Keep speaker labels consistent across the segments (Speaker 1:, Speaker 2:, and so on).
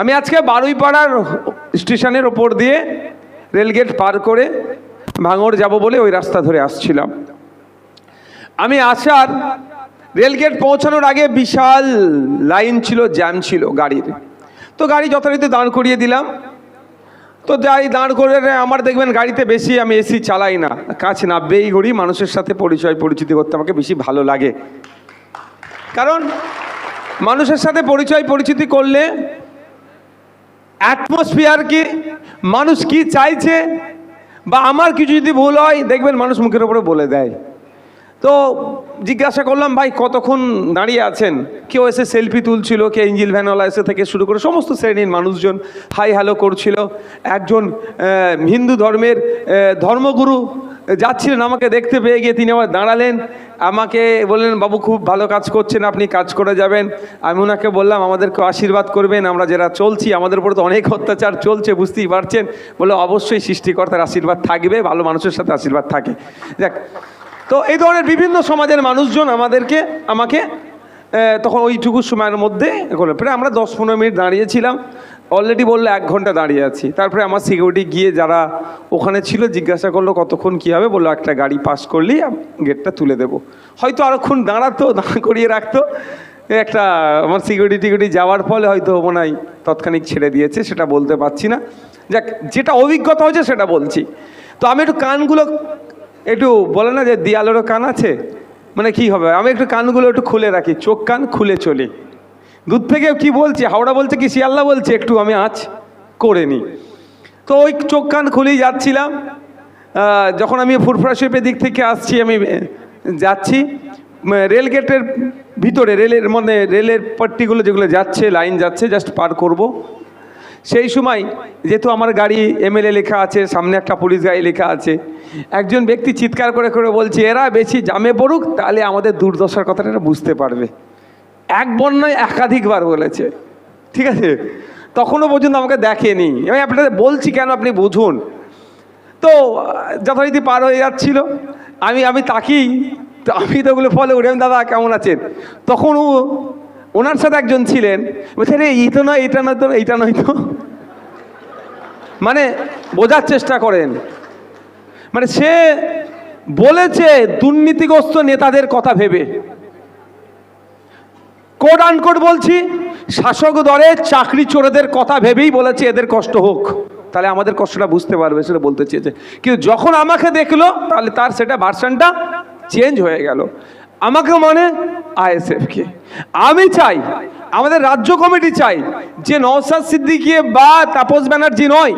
Speaker 1: আমি আজকে বারুইপাড়ার স্টেশনের ওপর দিয়ে রেলগেট পার করে ভাঙড় যাব বলে ওই রাস্তা ধরে আসছিলাম। আমি আসার রেলগেট পৌঁছানোর আগে বিশাল লাইন ছিল, জ্যাম ছিল গাড়ির। তো গাড়ি যথারীতি দাঁড় করিয়ে দিলাম। তো যাই দাঁড় করে আমার দেখবেন গাড়িতে বেশি আমি এসি চালাই না। কাছ নাববেই ঘড়ি, মানুষের সাথে পরিচয় পরিচিতি করতে আমাকে বেশি ভালো লাগে। কারণ মানুষের সাথে পরিচয় পরিচিতি করলে অ্যাটমসফিয়ার কি? মানুষ কি চাইছে? বা আমার কিছু যদি ভুল হয়, দেখবেন মানুষ মুখের উপরে বলে দেয়। তো জিজ্ঞাসা করলাম, ভাই, কতক্ষণ দাঁড়িয়ে আছেন? কেউ এসে সেলফি তুলছিল কে ইঞ্জিল ভ্যানওয়ালা এসে থেকে শুরু করে সমস্ত শ্রেণির মানুষজন হাই হ্যালো করছিল। একজন হিন্দু ধর্মের ধর্মগুরু যাচ্ছিলেন, আমাকে দেখতে পেয়ে গিয়ে তিনি আবার দাঁড়ালেন। আমাকে বললেন, বাবু, খুব ভালো কাজ করছেন, আপনি কাজ করে যাবেন। আমি ওনাকে বললাম আমাদেরকে আশীর্বাদ করবেন, আমরা যারা চলছি, আমাদের উপরে তো অনেক অত্যাচার চলছে, বুঝতেই পারছেন। বলে অবশ্যই সৃষ্টিকর্তার আশীর্বাদ থাকবে, ভালো মানুষের সাথে আশীর্বাদ থাকে। দেখ তো এই ধরনের বিভিন্ন সমাজের মানুষজন আমাদেরকে, আমাকে তখন ওইটুকু সময়ের মধ্যে করল। প্রায় আমরা দশ পনেরো মিনিট দাঁড়িয়েছিলাম। অলরেডি বলল এক ঘণ্টা দাঁড়িয়ে আছি। তারপরে আমার সিকিউরিটি গিয়ে যারা ওখানে ছিল জিজ্ঞাসা করল কতক্ষণ কী হবে, বলল একটা গাড়ি পাস করলেই গেটটা তুলে দেবো। হয়তো আরোক্ষণ দাঁড়াতো দাঁড় করিয়ে রাখতো। একটা আমার সিকিউরিটি টিকিউরিটি যাওয়ার ফলে হয়তো মনে হয় তৎক্ষণিক ছেড়ে দিয়েছে, সেটা বলতে পারছি না। যাক, যেটা অভিজ্ঞতা হয়েছে সেটা বলছি। তো আমি একটু কানগুলো একটু বলে না যে দিয়ালেরও কান আছে? মানে কি হবে? আমি একটু কানগুলো একটু খুলে রাখি। চোখ কান খুলে চলি। দূর থেকে কি বলছি? হাওড়া বলছে কি শিয়াল্লা বলছে? একটু আমি আঁচ করে নিই। তো ওই চোখ কান খুলেই যাচ্ছিলাম। যখন আমি ফুরফুরা শিল্পের দিক থেকে আসছি, আমি যাচ্ছি। রেল গেটের ভিতরে, রেলের মানে রেলের পট্টিগুলো যেগুলো যাচ্ছে, লাইন যাচ্ছে জাস্ট পার করব। সেই সময় যেহেতু আমার গাড়ি এমএলএ লেখা আছে, সামনে একটা পুলিশ গাড়ি লেখা আছে, একজন ব্যক্তি চিৎকার করে করে বলছে, এরা বেশি জামে পড়ুক, তাহলে আমাদের দুর্দশার কথাটা বুঝতে পারবে। একবার নয় একাধিকবার বলেছে। ঠিক আছে? তখনও পর্যন্ত আমাকে দেখেনি। আমি আপনাদের বলছি কেন আপনি বুঝুন। তো, যথারীতি পার হয়ে যাচ্ছিল। আমি আমি তাকিই তো আমি তো ওগুলো ফলো করি দাদা, কেমন আছেন? তখন ও, ওনার সাথে একজন ছিলেন। বলছে রে এই তো নয় এটা নয় তো, এইটা নয় তো। মানে বোঝার চেষ্টা করেন। মানে সে বলেছে, দুর্নীতিগ্রস্ত নেতাদের কথা ভেবে। কোড আনকোট বলছি, শাসক দলে চাকরি চোরেদের কথা ভেবেই বলেছে, এদের কষ্ট হোক। তাহলে আমাদের কষ্টটা বুঝতে পারবে, সেটা বলতে চেয়েছে। কিন্তু যখন আমাকে দেখল, তাহলে তার সেটা ভার্সানটা চেঞ্জ হয়ে গেল। আমাকে মানে আইএসএফকে আমি চাই আমাদের রাজ্য কমিটি চাই যে নওসাদ সিদ্দিকি বা তাপস ব্যানার্জি নয়,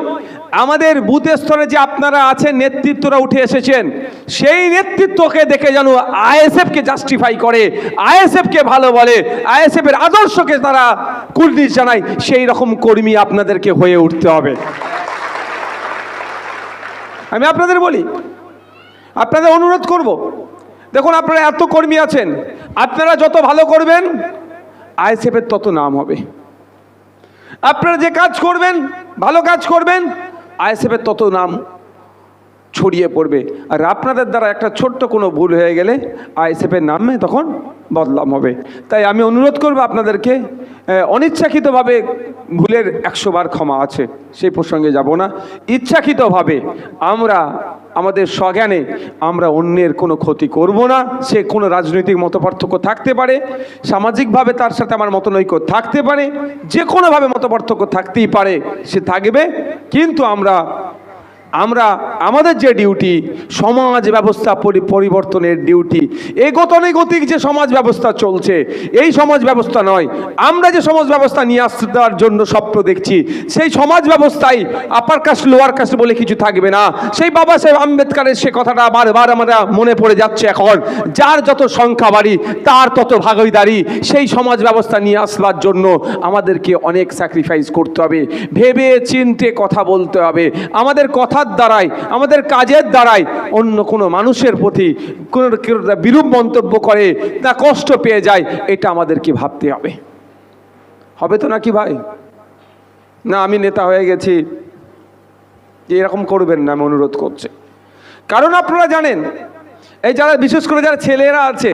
Speaker 1: আমাদের বুথ স্তরে যে আপনারা আছেন, নেতৃত্বরা উঠে এসেছেন, সেই নেতৃত্বকে দেখে যেন আইএসএফকে জাস্টিফাই করে, আইএসএফকে ভালো বলে আইএসএফ এর আদর্শকে তারা কুর্নিশ জানায়, সেই রকম কর্মী আপনাদেরকে হয়ে উঠতে হবে। আমি আপনাদের বলি, আপনাদের অনুরোধ করব, দেখুন আপনারা এত কর্মী আছেন, আপনারা যত ভালো করবেন আইএসএফের তত নাম হবে। আপনারা যে কাজ করবেন, ভালো কাজ করবেন আইএসএফের তত নাম ছড়িয়ে পড়বে। আর আপনাদের দ্বারা একটা ছোট্ট কোনো ভুল হয়ে গেলে আইএসএফের নামে তখন বদলাম হবে। তাই আমি অনুরোধ করব আপনাদেরকে অনিচ্ছাকৃতভাবে ভুলের একশো বার ক্ষমা আছে, সেই প্রসঙ্গে যাব না। ইচ্ছাকৃতভাবে আমরা আমাদের স্বজ্ঞানে আমরা অন্যের কোনো ক্ষতি করব না, সে কোনো রাজনৈতিক মতপার্থক্য থাকতে পারে, সামাজিকভাবে তার সাথে আমার মতনৈক্য থাকতে পারে, যে কোনোভাবে মতপার্থক্য থাকতেই পারে, সে থাকবে। কিন্তু আমরা আমরা, আমাদের যে ডিউটি সমাজ ব্যবস্থা পরি- পরিবর্তনের ডিউটি এই গতানুগতিক যে সমাজ ব্যবস্থা চলছে, এই সমাজ ব্যবস্থা নয়। আমরা যে সমাজ ব্যবস্থা নিয়ে আসতে জন্য স্বপ্ন দেখছি, সেই সমাজ ব্যবস্থায় আপার কাস্ট লোয়ার কাস্ট বলে কিছু থাকবে না। সেই বাবা সাহেব আম্বেদকারের সে কথাটা বারবার আমরা মনে পড়ে যাচ্ছে এখন। যার যত সংখ্যা বাড়ি, তার তত ভাগিদারি সেই সমাজ ব্যবস্থা নিয়ে আসবার জন্য আমাদেরকে অনেক স্যাক্রিফাইস করতে হবে। ভেবে চিনতে কথা বলতে হবে। আমাদের কথার দ্বারাই, আমাদের কাজের দ্বারাই অন্য কোনো মানুষের প্রতি কোনো বিরূপ মন্তব্য করে তা কষ্ট পেয়ে যায়, এটা আমাদেরকে ভাবতে হবে। হবে তো নাকি ভাই? না, আমি নেতা হয়ে গেছি। এরকম করবেন না, আমি অনুরোধ করছি। কারণ আপনারা জানেন, এই যারা, বিশেষ করে যারা ছেলেরা আছে,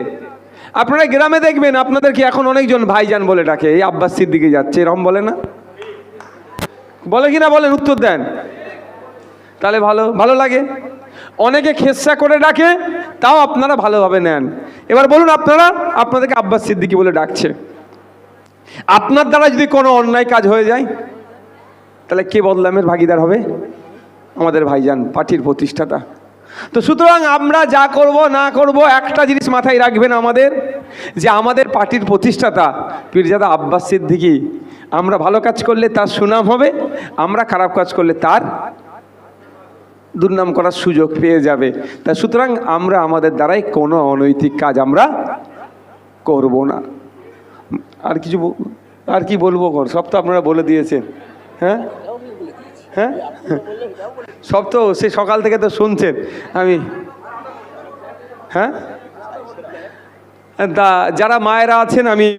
Speaker 1: আপনারা গ্রামে দেখবেন, আপনাদেরকে এখন অনেকজন ভাইজান বলে ডাকে, এই আব্বাস দিকে যাচ্ছে, এরকম বলে না? বলে কি না বলেন, উত্তর দেন। তাহলে ভালো ভালো লাগে। অনেকে খেসা করে ডাকে, তাও আপনারা ভালোভাবে নেন। এবার বলুন আপনারা, আপনাদেরকে আব্বাস সিদ্দিকি বলে ডাকছে। আপনার দ্বারা যদি কোনো অন্যায় কাজ হয়ে যায়, তাহলে কে বদলামের ভাগিদার হবে? আমাদের ভাইজান, পার্টির প্রতিষ্ঠাতা। তো সুতরাং আমরা যা করব, না করব, একটা জিনিস মাথায় রাখবেন আমাদের, যে আমাদের পার্টির প্রতিষ্ঠাতা, পীরজাদা আব্বাস সিদ্দিকি, আমরা ভালো কাজ করলে তার সুনাম হবে, আমরা খারাপ কাজ করলে তার দুর্নাম করার সুযোগ পেয়ে যাবে। তা সুতরাং আমরা আমাদের দ্বারাই কোনো অনৈতিক কাজ আমরা করব না। আর কিছু আর কি বলব কর সব তো আপনারা বলে দিয়েছেন। হ্যাঁ? হ্যাঁ? সব তো সে সকাল থেকে তো শুনছেন। আমি হ্যাঁ? তা যারা মায়েরা আছেন, আমি